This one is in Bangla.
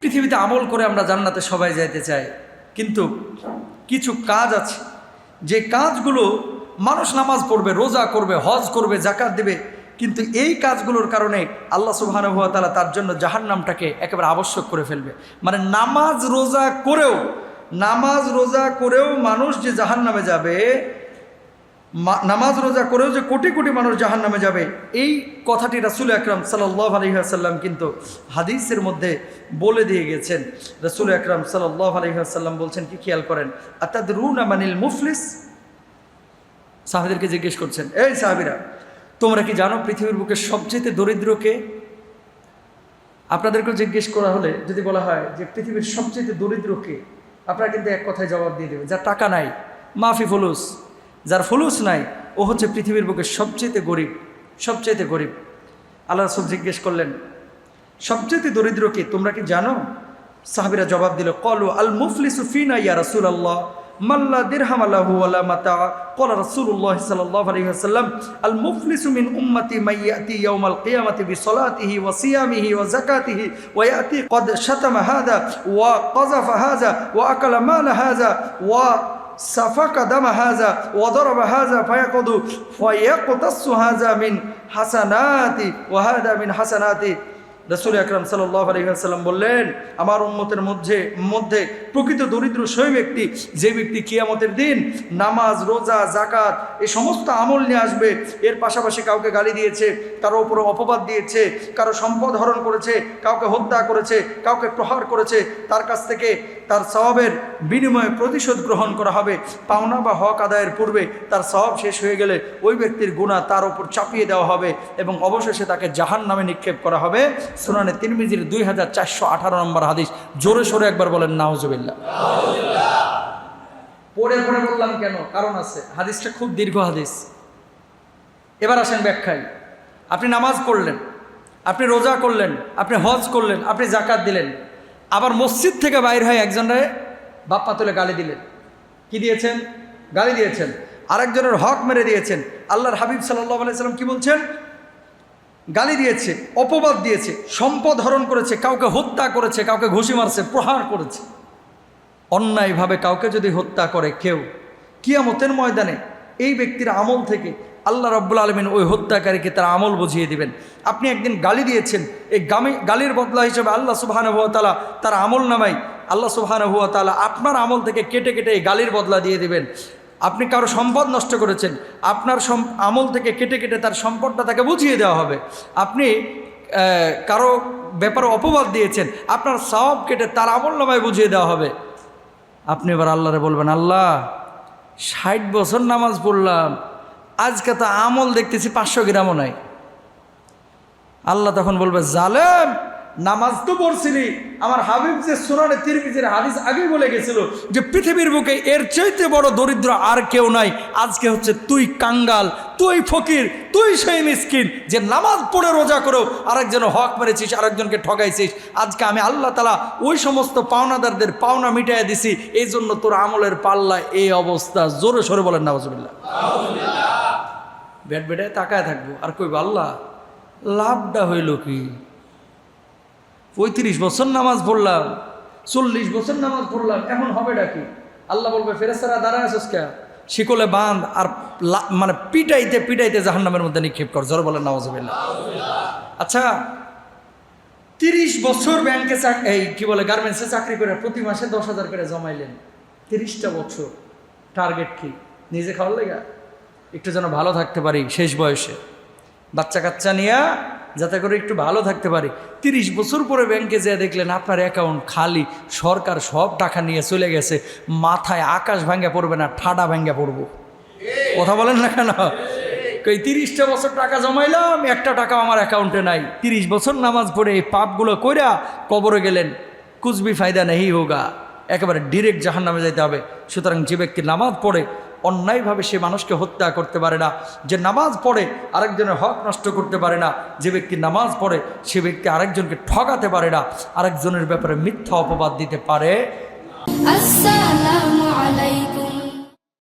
পৃথিবীতে আমল করে আমরা জান্নাতে সবাই যাইতে চাই। কিন্তু কিছু কাজ আছে। যে কাজগুলো মানুষ নামাজ পড়বে, রোজা করবে, হজ করবে জাকাত দেবে, কিন্তু এই কাজগুলোর কারণে আল্লাহ সুবহানাহু ওয়া তাআলা তার জন্য জাহান্নামটাকে একেবারে আবশ্যক করে ফেলবে। মানে নামাজ রোজা করেও, নামাজ রোজা করেও মানুষ যে জাহান্নামে যাবে মা- নামাজ রোজা করেও যে কোটি কোটি মানুষ জাহান নামে যাবে, এই কথাটি রাসুল আকরাম সাল্লাহ আলহিহাসাল্লাম কিন্তু হাদিসের মধ্যে বলে দিয়ে গেছেন। রাসুল আকরাম সাল্লাহ আলহিহাসাল্লাম বলছেন, কি খেয়াল করেন? অর্থাৎ রুনা মানিল মুফলিস? সাহাবিদেরকে জিজ্ঞেস করছেন, এই সাহাবিরা, তোমরা কি জানো পৃথিবীর বুকে সবচেয়ে দরিদ্রকে আপনাদেরকেও জিজ্ঞেস করা হলে যদি বলা হয় যে পৃথিবীর সবচেয়ে দরিদ্রকে আপনারা কিন্তু এক কথায় জবাব দিয়ে দেবেন যার টাকা নাই, মাফি ফুলুস। যার ফুলুস নাই, ও হচ্ছে পৃথিবীর বুকে সবচেয়েতে গরিব সবচেয়েতে গরিব। আল্লাহ রসুল জিজ্ঞেস করলেন সবচেয়েতে দরিদ্র কি, তোমরা কি জানো? সাহাবিরা জবাব দিল, কলো আল মুফলিসু ফিনা ইয়া রাসুল আল্লাহ মাল্লা দিরহাম আল্লাহু আলা মাতা। কলা রাসূলুল্লাহ সাল্লাল্লাহু আলাইহি ওয়াসাল্লাম, আল মুফলিসু মিন উম্মতি মাইয়াতি ইয়াউমাল কিয়ামাতি বিসলাতিহি ওয়া সিয়ামিহি ওয়া যাকাতিহি ওয়া ইয়াতি কদ শাতামা হাযা ওয়া কযাফা হাযা ওয়া আকালা মাল হাযা ওয়া وسفك دم هذا وضرب هذا فيقض فيقتص هذا من حسناتي وهذا من حسناتي. রসুল আকরাম সাল্লাহ আলহিহাসাল্লাম বললেন, আমার উম্মতের মধ্যে মধ্যে প্রকৃত দরিদ্র সেই ব্যক্তি, যে ব্যক্তি কিয়ামতের দিন নামাজ, রোজা জাকাত এই সমস্ত আমল নিয়ে আসবে, এর পাশাপাশি কাউকে গালি দিয়েছে, কারও উপরে অপবাদ দিয়েছে, কারও সম্পদ হরণ করেছে, কাউকে হত্যা করেছে, কাউকে প্রহার করেছে, তার কাছ থেকে তার স্বভাবের বিনিময়ে প্রতিশোধ গ্রহণ করা হবে। পাওনা বা হক আদায়ের পূর্বে তার স্বভাব শেষ হয়ে গেলে ওই ব্যক্তির গুণা তার উপর চাপিয়ে দেওয়া হবে এবং অবশেষে তাকে জাহান নামে নিক্ষেপ করা হবে। সুনানে তিরমিজির দুই হাজার চারশো আঠারো নম্বর হাদিস। জোরে সোরে একবার বলেন নাওজবিল্লা পড়ে পড়ে বললাম কেন? কারণ আছে। হাদিসটা খুব দীর্ঘ হাদিস। এবার আসেন ব্যাখ্যায়। আপনি নামাজ পড়লেন, আপনি রোজা করলেন, আপনি হজ করলেন, আপনি জাকাত দিলেন। আবার মসজিদ থেকে বাইর হয়ে একজনের বাপ্পা তুলে গালি দিলেন। কি দিয়েছেন? গালি দিয়েছেন। আরেকজনের হক মেরে দিয়েছেন। আল্লাহর হাবিব সাল্লাহ আলাইসাল্লাম কি বলছেন? গালি দিয়েছে, অপবাদ দিয়েছে, সম্পদ হরণ করেছে, কাউকে হত্যা করেছে, কাউকে ঘুষি মারছে, প্রহার করেছে। অন্যায়ভাবে কাউকে যদি হত্যা করে কেউ, কিয়ামতের ময়দানে এই ব্যক্তির আমল থেকে আল্লাহ রব্বুল আলমিন ওই হত্যাকারীকে তার আমল বুঝিয়ে দিবেন। আপনি একদিন গালি দিয়েছেন, এই গামি গালির বদলা হিসেবে আল্লাহ সুবাহান হুয়া তালা তার আমল নামাই আল্লাহ সুবাহান হুয়া তালা আপনার আমল থেকে কেটে কেটে এই গালির বদলা দিয়ে দিবেন। আপনি কারও সম্পদ নষ্ট করেছেন, আপনার আমল থেকে কেটে কেটে তার সম্পদটা তাকে বুঝিয়ে দেওয়া হবে। আপনি কারও ব্যাপারে অপবাদ দিয়েছেন, আপনার সব কেটে তার আমল নামায় বুঝিয়ে দেওয়া হবে। আপনি এবার আল্লাহরে বলবেন, আল্লাহ, ষাট বছর নামাজ পড়লাম, আজকে তো আমল দেখতেছি পাঁচশো গ্রামও নাই। আল্লাহ তখন বলবে, জালেম, নামাজ তো পড়ছিলি আমার হাবিব যে সুরানে তিরমিজের হাদিস আগেই বলে গেছিল যে পৃথিবীর বুকে এর চাইতে বড় দরিদ্র আর কেউ নাই। আজকে হচ্ছে তুই কাঙ্গাল, তুই ফকির, তুই সেই মিসকিন যে নামাজ পড়ে রোজা করেও আরেকজন হক মেরেছিস, আরেকজনকে ঠকাইছিস আজকে আমি আল্লাহ তালা ওই সমস্ত পাওনাদারদের পাওনা মিটাইয়া দিছি এই জন্য তোর আমলের পাল্লা এই অবস্থা। জোরে সরে বলেন নওয়াজবিল্লা ব্যাট বেটায় তাকায় থাকব, আর কইব, আল্লাহ, লাভটা হইল কি? পঁয়ত্রিশ বছর নামাজ পড়লাম, চল্লিশ বছর নামাজ পড়লাম, এখন হবে কি? আল্লাহ বলবে ফেরেস্তারা দাঁড়ায় আছিস কে শিকলে বাঁধ আর মানে পিটাইতে পিটাইতে জাহান্নামের মধ্যে নিক্ষেপ কর জ্বর জোর বলেন নওয়াজবিল্লা আচ্ছা তিরিশ বছর ব্যাংকে এই কি বলে, গার্মেন্টসে চাকরি করে, প্রতি মাসে দশ হাজার করে জমাইলেন। তিরিশটা বছর। টার্গেট কি? নিজে খাওয়ার লেগা? একটু যেন ভালো থাকতে পারি, শেষ বয়সে। বাচ্চা কাচ্চা নিয়ে যাতে করে একটু ভালো থাকতে পারি। তিরিশ বছর পরে ব্যাংকে যেয়ে দেখলেন আপনার অ্যাকাউন্ট খালি, সরকার সব টাকা নিয়ে চলে গেছে। মাথায় আকাশ ভাঙ্গা পড়বে না, ঠাডা ভাঙ্গা পড়ব। কথা বলেন না কেন? এই তিরিশটা বছর টাকা জমাইলাম, একটা টাকা আমার অ্যাকাউন্টে নাই। তিরিশ বছর নামাজ পড়ে এই পাপগুলো কইরা কবরে গেলেন। কুচবি ফায়দা নেই হোগা। একেবারে ডিরেক্ট জাহান নামে যেতে হবে। সুতরাং যে ব্যক্তি নামাজ পড়ে অন্যায়ভাবে সে মানুষকে হত্যা করতে পারে না, যে নামাজ পড়ে আরেকজনের হক নষ্ট করতে পারে না, যে ব্যক্তি নামাজ পড়ে সে ব্যক্তি আরেকজনকে ঠকাতে পারে না, আরেকজনের ব্যাপারে মিথ্যা অপবাদ দিতে পারে। আসসালামু আলাইকুম।